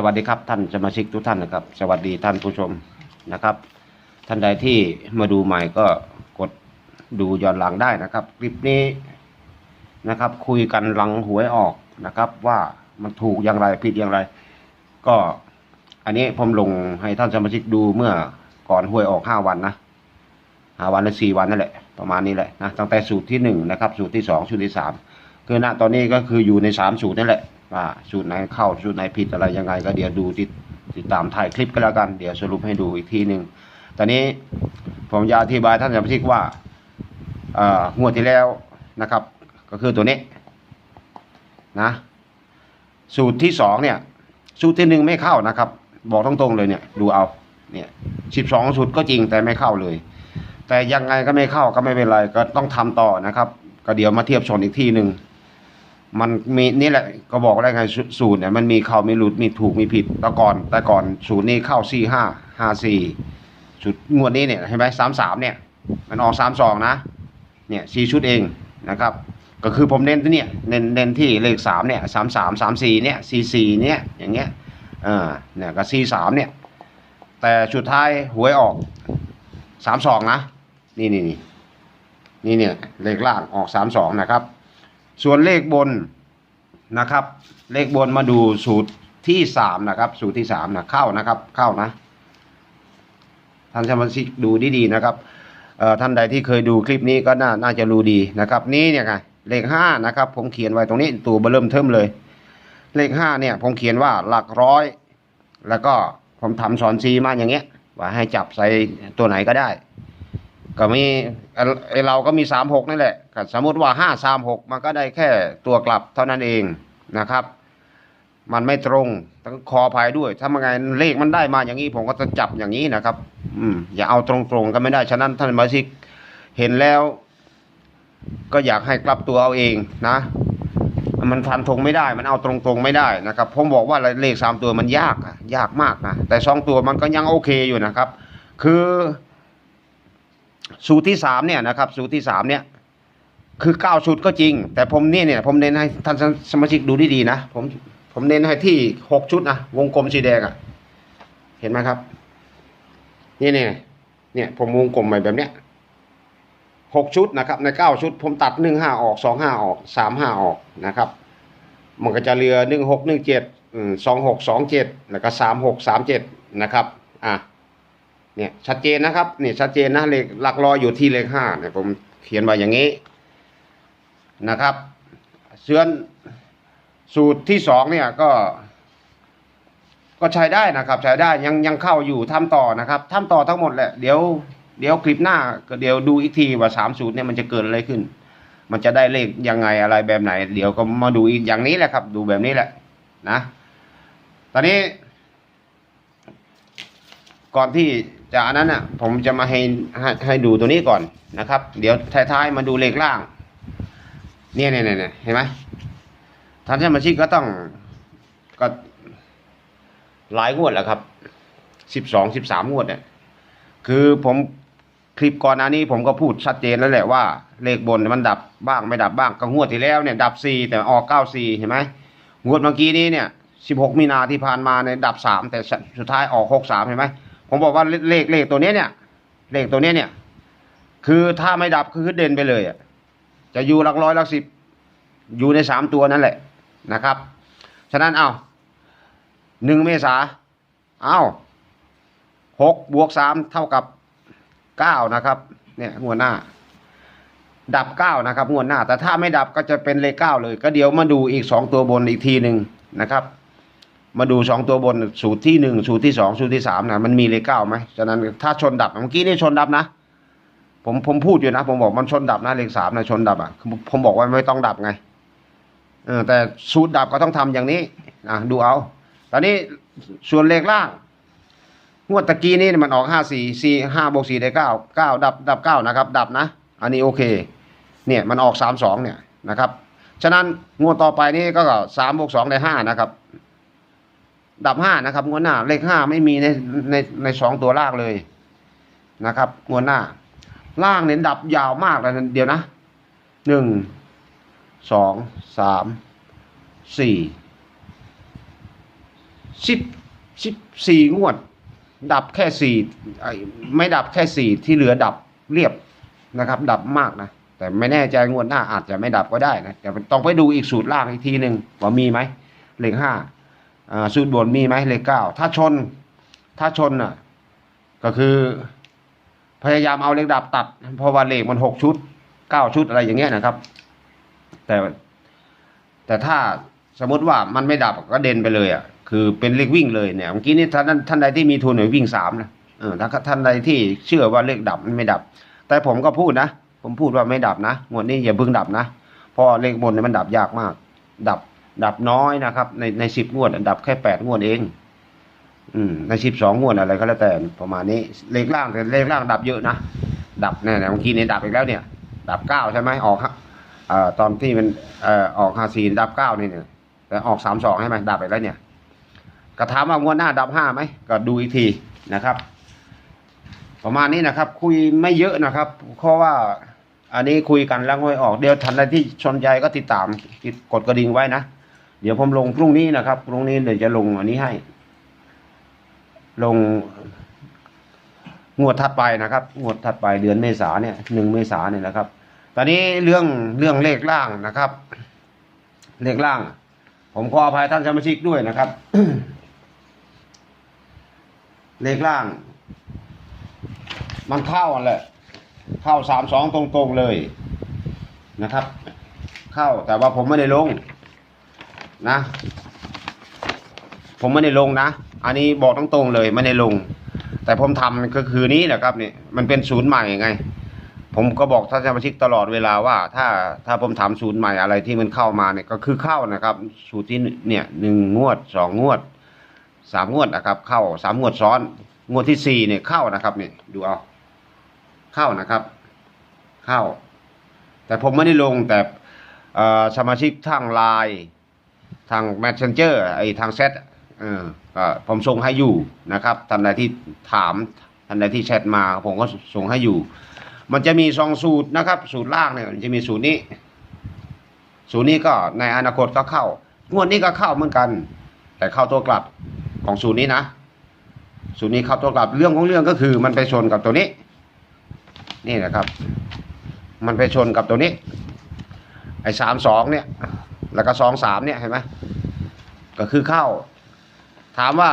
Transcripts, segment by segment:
สวัสดีครับท่านสมาชิกทุกท่านนะครับ สวัสดีท่านผู้ชมนะครับ ท่านใดที่มาดูใหม่ก็กดดูย้อนหลังได้นะครับ คลิปนี้นะครับ คุยกันหลังหวยออกนะครับ ว่ามันถูกอย่างไรผิดอย่างไร ก็อันนี้ผมลงให้ท่านสมาชิกดูเมื่อก่อนหวยออกห้าวันนะห้าวันหรือสี่วันนั่นแหละประมาณนี้แหละนะตั้งแต่สูตรที่หนึ่งนะครับ สูตรที่สองสูตรที่สามคือณตอนนี้ก็คืออยู่ในสามสูตรนั่นแหละ ว่าสูตรไหนเข้าสูตรไหนผิดอะไรยังไง ก็เดี๋ยวดูติดติดตามถ่ายคลิปก็แล้วกันเดี๋ยวสรุปให้ดูอีกทีหนึ่งตอนนี้ผมจะอธิบายท่านสมาชิกว่าเอ่องวดที่แล้วนะครับ ก็คือตัวนี้นะสูตรที่สองเนี่ย สูตรที่หนึ่งไม่เข้านะครับ บอกตรงๆเลยเนี่ย ดูเอาเนี่ยสิบสองสูตรก็จริงแต่ไม่เข้าเลย แต่ยังไงก็ไม่เข้าก็ไม่เป็นไรก็ต้องทำต่อนะครับ ก็เดี๋ยวมาเทียบชนอีกทีหนึ่ง มันมีนี่แหละก็บอกแล้วไงสูตรเนี่ยมันมีเข้ามีหลุดมีถูกมีผิดแต่ก่อนแต่ก่อนสูตรนี้เข้าสี่ห้าห้าสี่สูตรงวดนี้เนี่ยเห็นไหมสามสามเนี่ย มันออกสามสองนะ เนี่ยสี่ชุดเองนะครับ ก็คือผมเน้นที่เนี่ยเน้นเน้นที่เลขสามเนี่ยสามสามสามสี่เนี่ยสี่สี่เนี่ยอย่างเงี้ยเออเนี่ยก็สี่สามเนี่ย แต่สุดท้ายหวยออกสามสองนะ นี่นี่นี่นี่เนี่ยเลขล่างออกสามสองนะครับ ส่วนเลขบนนะครับ เลขบนมาดูสูตรที่สามนะครับ สูตรที่สามนะเข้านะครับ เข้านะ ท่านสมาชิกดูดีๆนะครับเอ่อท่านใดที่เคยดูคลิปนี้ก็น่านาจะรู้ดีนะครับ นี่เนี่ยไงเลขห้านะครับ ผมเขียนไว้ตรงนี้ตัวเบอร์เริ่มเทิมเลย เลขห้าเนี่ย ผมเขียนว่าหลักร้อย แล้วก็ผมทำสอนซีมาอย่างเงี้ย ว่าให้จับใส่ตัวไหนก็ได้ ก็มีเอ่อไอเราก็มีสามหกนั่นแหละสมมติว่าห้าสามหกมันก็ได้แค่ตัวกลับเท่านั้นเองนะครับ มันไม่ตรงต้องขอภัยด้วย ถ้ามันไงเลขมันได้มาอย่างนี้ผมก็จะจับอย่างนี้นะครับ อืมอย่าเอาตรงๆก็ไม่ได้ฉะนั้นท่านมาชิกเห็นแล้ว ก็อยากให้กลับตัวเอาเองนะ มันฟันธงไม่ได้ มันเอาตรงๆไม่ได้นะครับผมบอกว่าเลขสามตัวมันยากอะยากมากนะแต่สองตัวมันก็ยังโอเคอยู่นะครับ คือ สูตรที่สามเนี่ยนะครับสูตรที่สามเนี่ยคือเก้าชุดก็จริง แต่ผมเนี่ยเนี่ยผมเน้นให้ท่านสมาชิกดูดีๆนะผมผมเน้นให้ที่หกชุดนะวงกลมสีแดงอะเห็นไหมครับ นี่เนี่ยเนี่ยผมวงกลมไปแบบเนี้ยหกชุดนะครับ ในเก้าชุด ผมตัดหนึ่งห้าออกสองห้าออกสามห้าออกนะครับ มันก็จะเหลือหนึ่งหกหนึ่งเจ็ดสองหกสองเจ็ดแล้วก็สามหกสามเจ็ดนะครับ อะ เนี่ยชัดเจนนะครับเนี่ยชัดเจนนะเลขหลักรอยอยู่ที่เลขห้าเนี่ยผมเขียนไว้อย่างนี้นะครับส่วนสูตรที่สองเนี่ยก็ ก็ใช้ได้นะครับ ใช้ได้ยังยังเข้าอยู่ทำต่อนะครับทำต่อทั้งหมดแหละเดี๋ยวเดี๋ยวคลิปหน้าก็เดี๋ยวดูอีกทีว่าสามสูตรเนี่ยมันจะเกิดอะไรขึ้น มันจะได้เลขยังไงอะไรแบบไหน เดี๋ยวก็มาดูอีกอย่างนี้แหละครับ ดูแบบนี้แหละนะ ตอนนี้ ก่อนที่ จะอันนั้นอะผมจะมาให้ให้ให้ดูตัวนี้ก่อนนะครับ เดี๋ยวท้ายๆมาดูเลขล่าง เนี่ยเนี่ยเนี่ยเห็นไหมท่านสมาชิกก็ต้องก็หลายงวดแล้วครับสิบสองสิบสามงวดเนี่ยคือผมคลิปก่อนหน้านี้ผมก็พูดชัดเจนแล้วแหละว่า เลขบนมันดับบ้างไม่ดับบ้างก็งวดที่แล้วเนี่ยดับสี่แต่ออกเก้าสี่เห็นไหมงวดเมื่อกี้นี้เนี่ยสิบหกมีนาที่ผ่านมาเนี่ยดับสามแต่สุดท้ายออกหกสามเห็นไหม ผมบอกว่าเลขเลขตัวนี้เนี่ย เลขตัวนี้เนี่ย คือถ้าไม่ดับคือเด่นไปเลยอะจะอยู่หลักร้อยหลักสิบอยู่ในสามตัวนั่นแหละนะครับ ฉะนั้นเอาหนึ่งเมษาเอาหกบวกสามเท่ากับเก้านะครับเนี่ยงวดหน้า ดับเก้านะครับงวดหน้า แต่ถ้าไม่ดับก็จะเป็นเลขเก้าเลย ก็เดี๋ยวมาดูอีกสองตัวบนอีกทีหนึ่งนะครับ มาดูสองตัวบนสูตรที่หนึ่งสูตรที่สองสูตรที่สามนะมันมีเลขเก้าไหมฉะนั้นถ้าชนดับเมื่อกี้นี่ชนดับนะ ผมผมพูดอยู่นะ ผมบอกมันชนดับนะเลขสามนะชนดับอะผมบอกว่าไม่ต้องดับไงเออแต่สูตรดับก็ต้องทำอย่างนี้อะดูเอา ตอนนี้ส่วนเลขล่างงวดตะกี้นี่มันออกห้าสี่สี่ห้าบวกสี่ได้เก้าเก้าดับดับเก้านะครับ ดับนะ อันนี้โอเค เนี่ยมันออกสามสองเนี่ยนะครับ ฉะนั้นงวดต่อไปนี่ก็สามบวกสองได้ห้านะครับ ดับห้านะครับงวดหน้า เลขห้าไม่มีในในในสองตัวล่างเลยนะครับงวดหน้า ล่างเนี่ยดับยาวมากเลยเดี๋ยวนะหนึ่งสองสามสี่สิบสิบสี่งวด ดับแค่สี่ไม่ดับแค่สี่ที่เหลือดับเรียบนะครับ ดับมากนะแต่ไม่แน่ใจงวดหน้าอาจจะไม่ดับก็ได้นะแต่ต้องไปดูอีกสูตรล่างอีกทีหนึ่งว่ามีไหมเลขห้า สูตรบนมีไหมเลขเก้าถ้าชน ถ้าชนอะ ก็คือ พยายามเอาเลขดับตัด เพราะว่าเลขมันหกชุดเก้าชุดอะไรอย่างเงี้ยนะครับ แต่ แต่ถ้าสมมติว่ามันไม่ดับก็เด่นไปเลยอะคือเป็นเลขวิ่งเลยเนี่ยเมื่อกี้นี้ท่านท่านใดที่มีทุนหน่อยวิ่งสามนะเออถ้าท่านใดที่เชื่อว่าเลขดับมันไม่ดับ แต่ผมก็พูดนะ ผมพูดว่าไม่ดับนะงวดนี้อย่าเพิ่งดับนะเพราะเลขบนเนี่ยมันดับยากมาก ดับ ดับน้อยนะครับ ในในสิบงวดดับแค่แปดงวดเอง อืมในสิบสองงวดอะไรก็แล้วแต่ประมาณนี้เลขล่างแต่เลขล่างดับเยอะนะดับแน่ๆเมื่อกี้นี้ดับอีกแล้วเนี่ย ดับเก้าใช่ไหมออกฮะเอ่อตอนที่มันเอ่อออกห้าสี่ดับเก้านี่เนี่ยแต่ออกสามสองใช่ไหมดับไปแล้วเนี่ยก็ถามว่างวดหน้าดับห้าไหมก็ดูอีกทีนะครับ ประมาณนี้นะครับ คุยไม่เยอะนะครับเพราะว่าอันนี้คุยกันแล้วไม่ออกเดี๋ยวทันใดที่สนใจก็ติดตามติดกดกระดิ่งไว้นะ เดี๋ยวผมลงพรุ่งนี้นะครับพรุ่งนี้เดี๋ยวจะลงอันนี้ให้ ลงงวดถัดไปนะครับ งวดถัดไปเดือนเมษาเนี่ยหนึ่งเมษาเนี่ยนะครับ ตอนนี้เรื่องเรื่องเลขล่างนะครับ เลขล่าง ผมขออภัยท่านสมาชิกด้วยนะครับ เลขล่าง มันเข้าแหละเข้าสามสองตรงๆเลยนะครับ เข้าแต่ว่าผมไม่ได้ลง นะ ผมไม่ได้ลงนะ อันนี้บอกตรงๆเลยไม่ได้ลง แต่ผมทำก็คือนี้แหละครับนี่มันเป็นศูนย์ใหม่ไง ผมก็บอกท่านสมาชิกตลอดเวลาว่า ถ้าถ้าผมทำศูนย์ใหม่อะไรที่มันเข้ามาเนี่ยก็คือเข้านะครับ สูตรที่เนี่ยหนึ่งงวดสองงวดสามงวดนะครับ เข้าสามงวดซ้อน งวดที่สี่เนี่ยเข้านะครับเนี่ยดูเอาเข้านะครับ เข้า แต่ผมไม่ได้ลงแต่สมาชิกทางไลน์ ทาง Messenger ไอ้ทางแชทเออก็ผมส่งให้อยู่นะครับท่านใดที่ถามท่านใดที่แชทมา ผมก็ส่งให้อยู่ มันจะมีสองสูตรนะครับ สูตรล่างเนี่ยมันจะมีสูตรนี้ สูตรนี้ก็ในอนาคตก็เข้างวดนี้ก็เข้าเหมือนกัน แต่เข้าตัวกลับของสูตรนี้นะสูตรนี้เข้าตัวกลับเรื่องของเรื่องก็คือ มันไปชนกับตัวนี้ นี่นะครับ มันไปชนกับตัวนี้ อ้สามสองเนี่ย แล้วก็สองสามเนี่ยเห็นไหมก็คือเข้า ถามว่า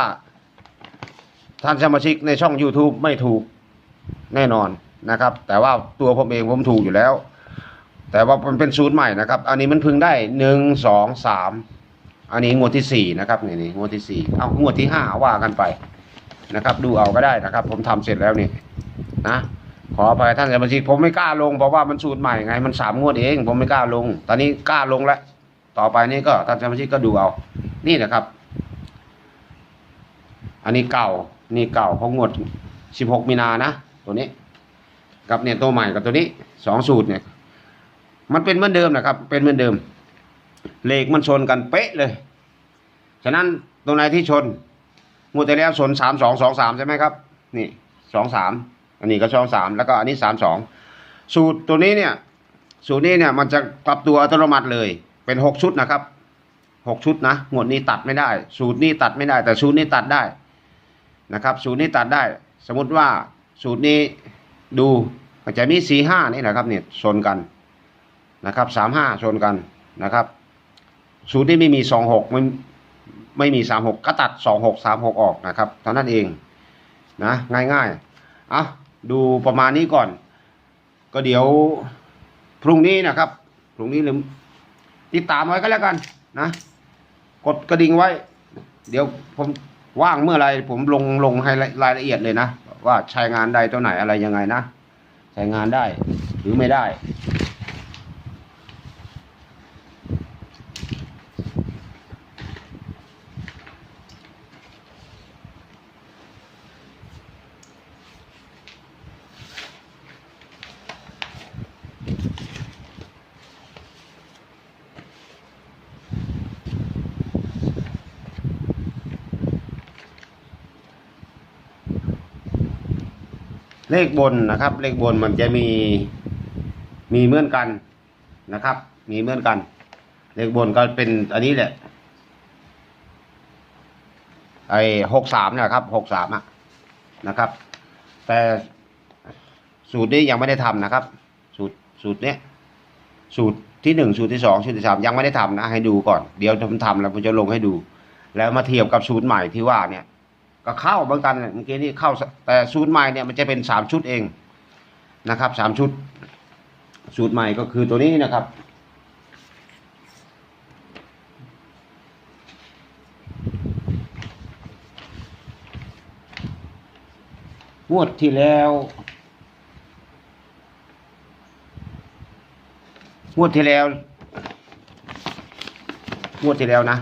ท่านสมาชิกในช่อง YouTube ไม่ถูกแน่นอนนะครับ แต่ว่าตัวผมเองผมถูกอยู่แล้ว แต่ว่ามันเป็นสูตรใหม่นะครับ อันนี้มันพึงได้หนึ่งสองสามอันนี้งวดที่สี่นะครับนี่นี่งวดที่สี่เอางวดที่ห้าว่ากันไปนะครับ ดูเอาก็ได้นะครับ ผมทำเสร็จแล้วนี่นะ ขออภัยท่านสมาชิกผมไม่กล้าลงเพราะว่ามันสูตรใหม่ไง มันสามงวดเอง ผมไม่กล้าลง ตอนนี้กล้าลงแล้ว ต่อไปนี้ก็ท่านสมาชิกก็ดูเอา นี่นะครับ อันนี้เก่า นี่เก่าของงวดสิบหกมีนานะ ตัวนี้ กับเนี่ยตัวใหม่กับตัวนี้สองสูตรเนี่ย มันเป็นเหมือนเดิมนะครับ เป็นเหมือนเดิม เลขมันชนกันเป๊ะเลย ฉะนั้นตรงไหนที่ชนงวดที่แล้วชนสามสองสองสามใช่ไหมครับ นี่สองสาม อันนี้ก็ช่องสามแล้วก็อันนี้สามสองสูตรตัวนี้เนี่ย สูตรนี้เนี่ยมันจะปรับตัวอัตโนมัติเลย เป็นหกชุดนะครับหกชุดนะงวดนี้ตัดไม่ได้ สูตรนี้ตัดไม่ได้ แต่สูตรนี้ตัดได้นะครับ สูตรนี้ตัดได้ สมมติว่าสูตรนี้ดูมันจะมีสี่ห้านี่นะครับเนี่ยชนกันนะครับสามห้าชนกันนะครับ สูตรนี้ไม่มีสองหกไม่ไม่มีสามหกก็ตัดสองหกสามหกออกนะครับเท่านั้นเองนะง่ายๆอะ ดูประมาณนี้ก่อน ก็เดี๋ยวพรุ่งนี้นะครับ พรุ่งนี้ลืมติดตามไว้ก็แล้วกันนะ กดกระดิ่งไว้ เดี๋ยวผมว่างเมื่อไรผมลงลงให้รายละเอียดเลยนะ ว่าใช้งานใดตัวไหนอะไรยังไงนะ ใช้งานได้หรือไม่ได้ เลขบนนะครับ เลขบนมันจะมีมีเหมือนกันนะครับ มีเหมือนกัน เลขบนก็เป็นอันนี้แหละไอ้หกสามนะครับหกสามอะนะครับ แต่สูตรนี้ยังไม่ได้ทำนะครับ สูตรสูตรเนี้ยสูตรที่หนึ่งสูตรที่สองสูตรที่สามยังไม่ได้ทำนะ ให้ดูก่อน เดี๋ยวผมทำแล้วผมจะลงให้ดู แล้วมาเทียบกับสูตรใหม่ที่ว่าเนี่ย ก็เข้าเหมือนกันเมื่อกี้นี่เข้าสแต่สูตรใหม่เนี่ยมันจะเป็นสามชุดเองนะครับสามชุด สูตรใหม่ก็คือตัวนี้นะครับงวดที่แล้วงวดที่แล้วงวดที่แล้วนะ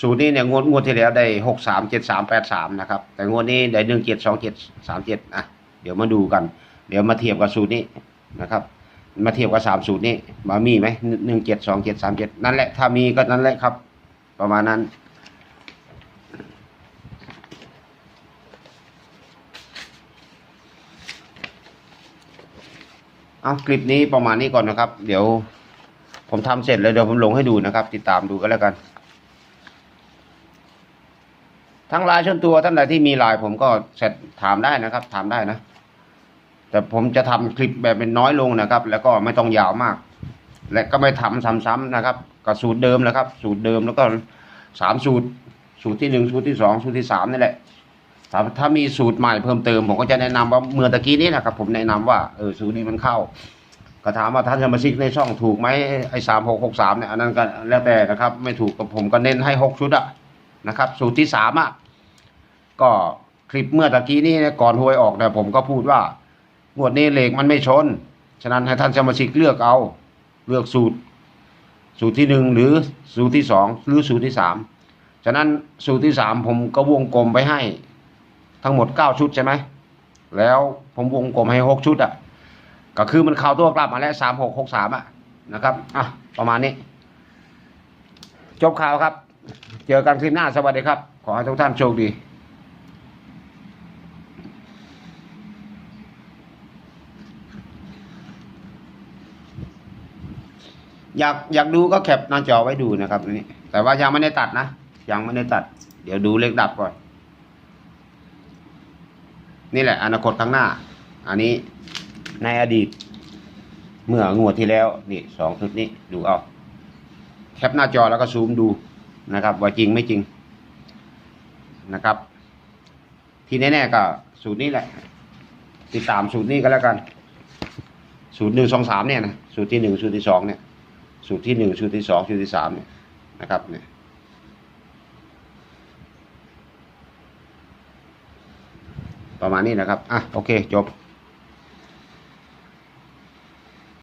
สูตรนี้เนี่ยงวดงวดที่แล้วได้หกสามเจ็ดสามแปดสามนะครับ แต่งวดนี้ได้หนึ่งเจ็ดสองเจ็ดสามเจ็ดอะเดี๋ยวมาดูกัน เดี๋ยวมาเทียบกับสูตรนี้นะครับ มาเทียบกับสามสูตรนี้มามีไหมหนึ่งเจ็ดสองเจ็ดสามเจ็ดนั่นแหละถ้ามีก็นั่นแหละครับ ประมาณนั้น เอาคลิปนี้ประมาณนี้ก่อนนะครับ เดี๋ยวผมทำเสร็จแล้วเดี๋ยวผมลงให้ดูนะครับ ติดตามดูก็แล้วกัน ทั้งลน์ส่วนตัวท่านใดที่มีลน์ผมก็เสร็จถามได้นะครับ ถามได้นะ แต่ผมจะทำคลิปแบบเป็นน้อยลงนะครับ แล้วก็ไม่ต้องยาวมาก และก็ไม่ทำซ้ำๆนะครับกับสูตรเดิมนะครับ สูตรเดิมแล้วก็สามสูตร สูตรที่หนึ่งสูตรที่สองสูตรที่สามนี่แหละถ้าถ้ามีสูตรใหม่เพิ่มเติมผมก็จะแนะนำว่าเมื่อตะกี้นี้นะครับผมแนะนำว่าเออสูตรนี้มันเข้า ก็ถามว่าท่านสมาชิกในช่องถูกไหมไอ้สามหกหกสามเนี่ยอันนั้นก็แล้วแต่นะครับ ไม่ถูกกับผมก็เน้นให้หกชุดอะนะครับ สูตรที่สามอะ ก็คลิปเมื่อตะกี้นี้ก่อนหวยออกนี่ผมก็พูดว่างวดนี้เลขมันไม่ชน ฉะนั้นให้ท่านสมาชิกเลือกเอา เลือกสูตร สูตรที่หนึ่งหรือสูตรที่สองหรือสูตรที่สามฉะนั้นสูตรที่สามผมก็วงกลมไปให้ ทั้งหมดเก้าชุดใช่ไหมแล้วผมวงกลมให้หกชุดอะก็คือมันเข้าตัวกลับมาแล้วสามหกหกสามอะนะครับอะประมาณนี้ จบข่าวครับ เจอกันคลิปหน้าสวัสดีครับ ขอให้ทุกท่านโชคดี อยากอยากดูก็แคปหน้าจอไว้ดูนะครับนี่แต่ว่ายังไม่ได้ตัดนะ ยังไม่ได้ตัด เดี๋ยวดูเลขดับก่อน นี่แหละ อนาคตข้างหน้า อันนี้ในอดีต เมื่องวดที่แล้วนี่สองชุดนี้ดูเอา แคปหน้าจอแล้วก็ซูมดูนะครับ ว่าจริงไม่จริงนะครับ ที่แน่ๆก็สูตรนี้แหละ ติดตามสูตรนี้ก็แล้วกัน สูตรหนึ่งสองสามเนี่ยนะสูตรที่หนึ่งสูตรที่สองเนี่ย สูตรที่หนึ่งสูตรที่สองสูตรที่สามเนี่ยนะครับเนี่ยประมาณนี้นะครับ อะ โอเค จบ